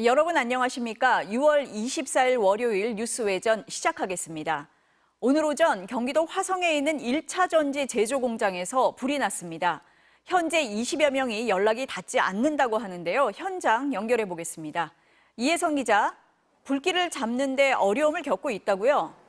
여러분 안녕하십니까? 6월 24일 월요일 뉴스 외전 시작하겠습니다. 오늘 오전 경기도 화성에 있는 1차 전지 제조 공장에서 불이 났습니다. 현재 20여 명이 연락이 닿지 않는다고 하는데요. 현장 연결해 보겠습니다. 이혜성 기자, 불길을 잡는데 어려움을 겪고 있다고요?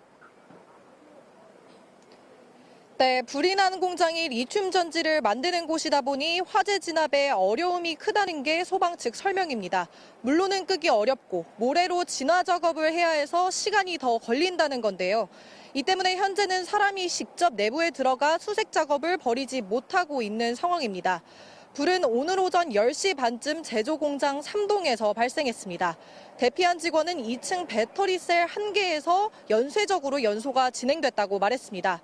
네, 불이 난 공장이 리튬 전지를 만드는 곳이다 보니 화재 진압에 어려움이 크다는 게 소방 측 설명입니다. 물로는 끄기 어렵고 모래로 진화 작업을 해야 해서 시간이 더 걸린다는 건데요. 이 때문에 현재는 사람이 직접 내부에 들어가 수색 작업을 벌이지 못하고 있는 상황입니다. 불은 오늘 오전 10시 반쯤 제조 공장 3동에서 발생했습니다. 대피한 직원은 2층 배터리셀 한 개에서 연쇄적으로 연소가 진행됐다고 말했습니다.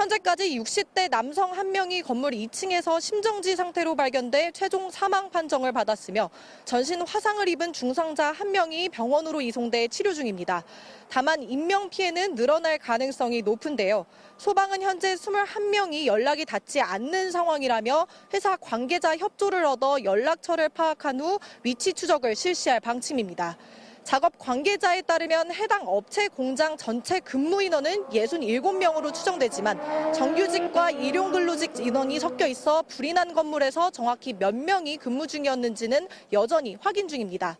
현재까지 60대 남성 한 명이 건물 2층에서 심정지 상태로 발견돼 최종 사망 판정을 받았으며 전신 화상을 입은 중상자 한 명이 병원으로 이송돼 치료 중입니다. 다만 인명 피해는 늘어날 가능성이 높은데요. 소방은 현재 21명이 연락이 닿지 않는 상황이라며 회사 관계자 협조를 얻어 연락처를 파악한 후 위치 추적을 실시할 방침입니다. 작업 관계자에 따르면 해당 업체 공장 전체 근무 인원은 67명으로 추정되지만 정규직과 일용근로직 인원이 섞여 있어 불이 난 건물에서 정확히 몇 명이 근무 중이었는지는 여전히 확인 중입니다.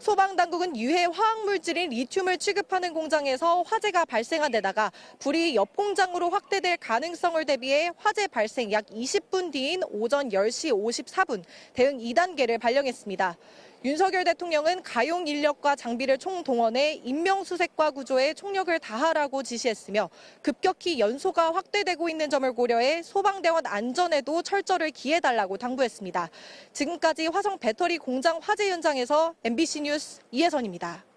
소방당국은 유해 화학물질인 리튬을 취급하는 공장에서 화재가 발생한 데다가 불이 옆 공장으로 확대될 가능성을 대비해 화재 발생 약 20분 뒤인 오전 10시 54분 대응 2단계를 발령했습니다. 윤석열 대통령은 가용 인력과 장비를 총동원해 인명수색과 구조에 총력을 다하라고 지시했으며 급격히 연소가 확대되고 있는 점을 고려해 소방대원 안전에도 철저를 기해달라고 당부했습니다. 지금까지 화성 배터리 공장 화재 현장에서 MBC 뉴스 이혜선입니다.